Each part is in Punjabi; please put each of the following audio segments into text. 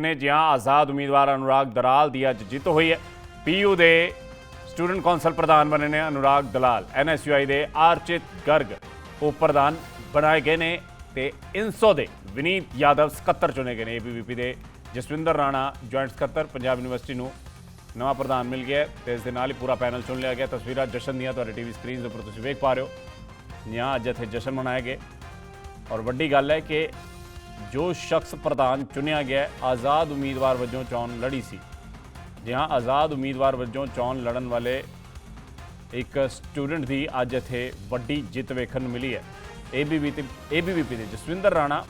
ਨੇ ਜਿਹਾਂ ਆਜ਼ਾਦ ਉਮੀਦਵਾਰ ਅਨੁਰਾਗ ਦਲਾਲ ਦੀ ਅੱਜ ਜਿੱਤ ਹੋਈ ਹੈ। ਪੀਯੂ ਦੇ ਸਟੂਡੈਂਟ ਕੌਂਸਲ ਪ੍ਰਧਾਨ ਬਣੇ ਨੇ ਅਨੁਰਾਗ ਦਲਾਲ। ਐਨਐਸਯੂਆਈ ਦੇ ਆਰਚਿਤ ਗਰਗ ਉਹ ਪ੍ਰਧਾਨ ਬਣਾਏ ਗਏ ਨੇ ਤੇ ਇਨਸੋ ਦੇ ਵਿਨੀਤ ਯਾਦਵ ਸਕੱਤਰ ਚੁਣੇ ਗਏ ਨੇ। ਏਬੀਵੀਪੀ ਦੇ ਜਸਵਿੰਦਰ ਰਾਣਾ ਜੁਆਇੰਟ ਸਕੱਤਰ, ਪੰਜਾਬ ਯੂਨੀਵਰਸਿਟੀ ਨੂੰ ਨਵਾਂ ਪ੍ਰਧਾਨ ਮਿਲ ਗਿਆ ਹੈ ਤੇ ਇਸ ਦੇ ਨਾਲ ਹੀ ਪੂਰਾ ਪੈਨਲ ਚੁਣ ਲਿਆ ਗਿਆ। ਤਸਵੀਰਾਂ ਜਸ਼ਨ ਦੀਆਂ ਤੁਹਾਡੇ ਟੀਵੀ ਸਕਰੀਨ ਦੇ ਉੱਪਰ ਤੁਸੀਂ ਵੇਖ ਪਾ ਰਹੇ ਹੋ। ਜਿਹਾਂ ਅੱਜ ਇੱਥੇ ਜਸ਼ਨ ਮਨਾਏ ਗਏ। ਔਰ ਵੱਡੀ ਗੱਲ ਹੈ ਕਿ ਜੋ ਸ਼ਖਸ ਪ੍ਰਧਾਨ ਚੁਣਿਆ ਗਿਆ ਆਜ਼ਾਦ ਉਮੀਦਵਾਰ ਵਜੋਂ ਚੋਣ ਲੜੀ ਸੀ। ਜੀ ਹਾਂ, ਆਜ਼ਾਦ ਉਮੀਦਵਾਰ ਵਜੋਂ ਚੋਣ ਲੜਨ ਵਾਲੇ ਇੱਕ ਸਟੂਡੈਂਟ ਦੀ ਅੱਜ ਇੱਥੇ ਵੱਡੀ ਜਿੱਤ ਵੇਖਣ ਨੂੰ ਮਿਲੀ ਹੈ। ਏਬੀਵੀ ਤੇ ਏਬੀਵੀਪੀ ਦੇ ਜਸਵਿੰਦਰ ਰਾਣਾ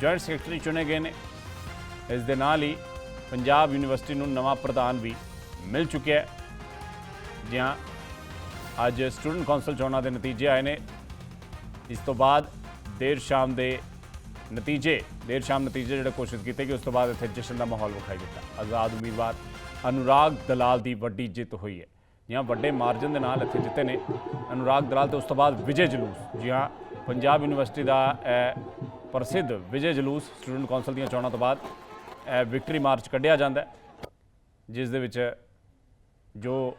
ਜੁਆਇੰਟ ਸੈਕਟਰੀ ਚੁਣੇ ਗਏ ਨੇ। ਇਸ ਦੇ ਨਾਲ ਹੀ ਪੰਜਾਬ ਯੂਨੀਵਰਸਿਟੀ ਨੂੰ ਨਵਾਂ ਪ੍ਰਧਾਨ ਵੀ ਮਿਲ ਚੁੱਕਿਆ ਹੈ। ਜੀ ਹਾਂ, ਅੱਜ ਸਟੂਡੈਂਟ ਕੌਂਸਲ ਚੋਣਾਂ ਦੇ ਨਤੀਜੇ ਆਏ ਨੇ। ਇਸ ਤੋਂ ਬਾਅਦ ਦੇਰ ਸ਼ਾਮ ਦੇ ਨਤੀਜੇ, ਦੇਰ ਸ਼ਾਮ ਨਤੀਜੇ ਜਿਹੜੇ ਘੋਸ਼ਿਤ ਕੀਤੇ ਗਏ ਉਸ ਤੋਂ ਬਾਅਦ ਇੱਥੇ ਜਸ਼ਨ ਦਾ ਮਾਹੌਲ ਵਿਖਾਈ ਦਿੱਤਾ। ਆਜ਼ਾਦ ਉਮੀਦਵਾਰ ਅਨੁਰਾਗ ਦਲਾਲ ਦੀ ਵੱਡੀ ਜਿੱਤ ਹੋਈ ਹੈ। ਜਾਂ ਵੱਡੇ ਮਾਰਜਨ ਦੇ ਨਾਲ ਇੱਥੇ ਜਿੱਤੇ ਨੇ ਅਨੁਰਾਗ ਦਲਾਲ ਤੇ ਉਸ ਤੋਂ ਬਾਅਦ ਵਿਜੇ ਜਲੂਸ। ਜੀ ਹਾਂ ਪੰਜਾਬ ਯੂਨੀਵਰਸਿਟੀ ਦਾ ਇਹ ਪ੍ਰਸਿੱਧ ਵਿਜੇ ਜਲੂਸ ਸਟੂਡੈਂਟ ਕੌਂਸਲ ਦੀਆਂ ਚੋਣਾਂ ਤੋਂ ਬਾਅਦ ਇਹ ਵਿਕਟਰੀ ਮਾਰਚ ਕੱਢਿਆ ਜਾਂਦਾ ਜਿਸ ਦੇ ਵਿੱਚ ਜੋ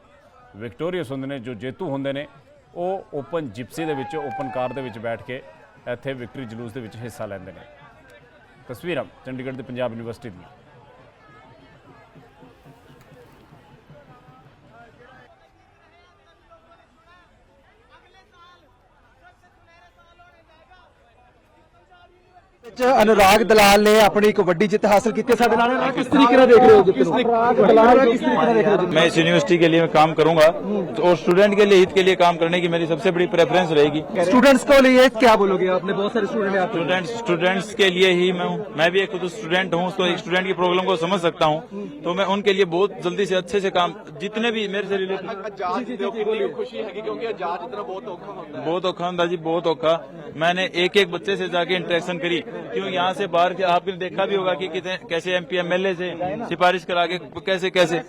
ਵਿਕਟੋਰੀਅਸ ਹੁੰਦੇ ਨੇ, ਜੋ ਜੇਤੂ ਹੁੰਦੇ ਨੇ, ਉਹ ਓਪਨ ਜਿਪਸੀ ਦੇ ਵਿੱਚ, ਓਪਨ ਕਾਰ ਦੇ ਵਿੱਚ ਬੈਠ ਕੇ ਇੱਥੇ ਵਿਕਟਰੀ ਜਲੂਸ ਦੇ ਵਿੱਚ ਹਿੱਸਾ ਲੈਂਦੇ ਨੇ। ਤਸਵੀਰਾਂ ਚੰਡੀਗੜ੍ਹ ਦੇ ਪੰਜਾਬ ਯੂਨੀਵਰਸਿਟੀ ਦੀਆਂ। ਅਨੁਰਾਗ ਦਲਾਲ ਨੇ ਆਪਣੀ ਇੱਕ ਵੱਡੀ ਜਿੱਤ ਹਾਸਲ ਕੀਤੀ ਹੈ। ਸਾਡੇ ਨਾਲ ਅਨੁਰਾਗ ਕਿਸ ਤਰੀਕੇ ਨਾਲ ਦੇਖ ਰਹੇ ਹੋ ਜਿੱਤ ਨੂੰ ਅਨੁਰਾਗ ਦਲਾਲ ਕਿਸ ਤਰੀਕੇ ਨਾਲ ਦੇਖ ਰਹੇ ਹੋ ਜਿੱਤ मैं इस यूनिवर्सिटी के लिए मैं काम करूंगा तो और स्टूडेंट के लिए हित के लिए काम करने की मेरी सबसे बड़ी प्रेफरेंस रहेगी स्टूडेंट्स को लिए क्या बोलोगे आपने बहुत सारे स्टूडेंट हैं आपके स्टूडेंट्स स्टूडेंट्स के लिए ही मैं हूँ मैं भी एक खुद स्टूडेंट हूँ तो एक स्टूडेंट की प्रॉब्लम को समझ सकता हूँ तो मैं उनके लिए बहुत जल्दी से अच्छे से काम जितने भी मेरे से रिलेटेड ਆਜ਼ਾਦ ਦੇ ਕਿੰਨੀ ਕੁ ਖੁਸ਼ੀ ਹੈਗੀ ਕਿਉਂਕਿ ਆਜ਼ਾਦ ਜਿੱਤਣਾ ਬਹੁਤ ਔਖਾ ਹੁੰਦਾ ਹੈ बहुत औखा अंदा जी बहुत औखा मैंने एक एक बच्चे से जाके इंटरेक्शन करी क्यों यहाँ से बाहर के आपने देखा भी होगा कि कितने कैसे एमपी एमएलए से सिफारिश करा के कैसे कैसे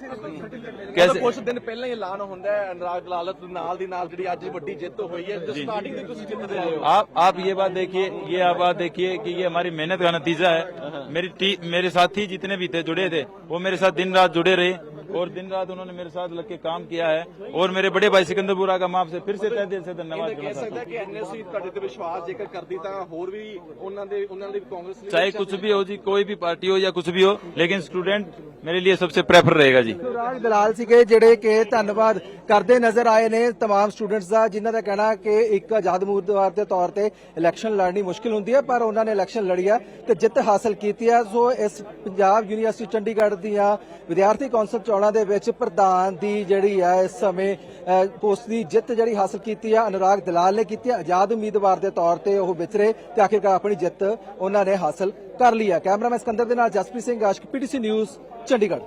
ਮਤਲਬ कैसे ਕੁਝ ਦਿਨ ਪਹਿਲਾਂ ਹੀ ਐਲਾਨ ਹੁੰਦਾ ਹੈ ਅਨੁਰਾਗ ਲਾਲਤ ਦੇ ਨਾਲ ਦੀ ਨਾਲ ਜਿਹੜੀ ਅੱਜ ਵੱਡੀ ਜਿੱਤ ਹੋਈ ਹੈ ਜੋ ਸਟਾਰਟਿੰਗ ਦੀ ਤੁਸੀਂ ਜਿੱਤਦੇ ਆਏ ਹੋ आप आप ये बात देखिए ये आप बात देखिए कि ये हमारी मेहनत का नतीजा है मेरी टी, मेरे साथी जितने भी थे जुड़े थे वो मेरे साथ दिन रात जुड़े रहे और दिन रात उन्होंने मेरे साथ लग के काम किया है और मेरे बड़े भाई सिकंदरपुरा का माफ से फिर से ਤਹਿ ਦਿਲ ਸੇ ਧੰਨਵਾਦ ਕਹਿ ਸਕਦਾ ਕਿ ਐਨਐਸਸੀ ਤੁਹਾਡੇ ਤੇ ਵਿਸ਼ਵਾਸ ਜੇਕਰ ਕਰਦੀ ਤਾਂ ਹੋਰ ਵੀ ਉਹਨਾਂ ਦੇ ਉਹਨਾਂ ਦੇ ਕਾਂਗਰਸ ਲਈ ਚਾਹੇ ਕੁਝ ਵੀ ਹੋ ਜੀ ਕੋਈ ਵੀ ਪਾਰਟੀ ਹੋ ਜਾਂ ਕੁਝ ਵੀ ਹੋ ਲੇਕਿਨ ਮੇਰੇ ਲਈ ਜਿਹੜੇ ਕਰਦੇ ਨਜ਼ਰ ਆਏ ਨੇ तमाम ਸਟੂਡੈਂਟਸ ਦਾ ਜਿਨ੍ਹਾਂ ਦਾ ਕਹਿਣਾ ਕਿ ਇੱਕ ਆਜ਼ਾਦ ਉਮੀਦਵਾਰ ਦੇ ਤੌਰ ਤੇ ਇਲੈਕਸ਼ਨ ਲੜਨੀ ਮੁਸ਼ਕਿਲ ਹੁੰਦੀ ਹੈ ਪਰ ਉਹਨਾਂ ਨੇ ਇਲੈਕਸ਼ਨ ਲੜੀ ਹੈ ਤੇ ਜਿੱਤ ਹਾਸਲ ਕੀਤੀ ਹੈ ਸੋ ਇਸ ਪੰਜਾਬ ਯੂਨੀਵਰਸਿਟੀ ਚੰਡੀਗੜ੍ਹ ਦੀਆਂ ਵਿਦਿਆਰਥੀ ਕੌਂਸਲ ਚੋਣ ਦੇ ਵਿੱਚ ਪ੍ਰਧਾਨ ਦੀ ਜਿਹੜੀ ਹੈ ਇਸ ਸਮੇਂ ਪੋਸਟ ਦੀ ਜਿੱਤ ਜਿਹੜੀ ਹਾਸਲ ਕੀਤੀ ਹੈ ਅਨੁਰਾਗ ਦਲਾਲ ਨੇ ਕੀਤੀ ਹੈ ਆਜ਼ਾਦ ਉਮੀਦਵਾਰ ਦੇ ਤੌਰ ਤੇ ਉਹ ਵਿਚਰੇ ਤੇ ਆਖਿਰਕਾਰ ਆਪਣੀ ਜਿੱਤ ਉਹਨਾਂ ਨੇ ਹਾਸਲ ਕਰ ਲਈ ਹੈ ਕੈਮਰਾਮੈਨ ਸਕੰਦਰ ਦੇ ਨਾਲ ਜਸਪ੍ਰੀਤ ਸਿੰਘ ਆਸ਼ਕ, ਪੀਟੀਸੀ ਨਿਊਜ਼, ਚੰਡੀਗੜ੍ਹ।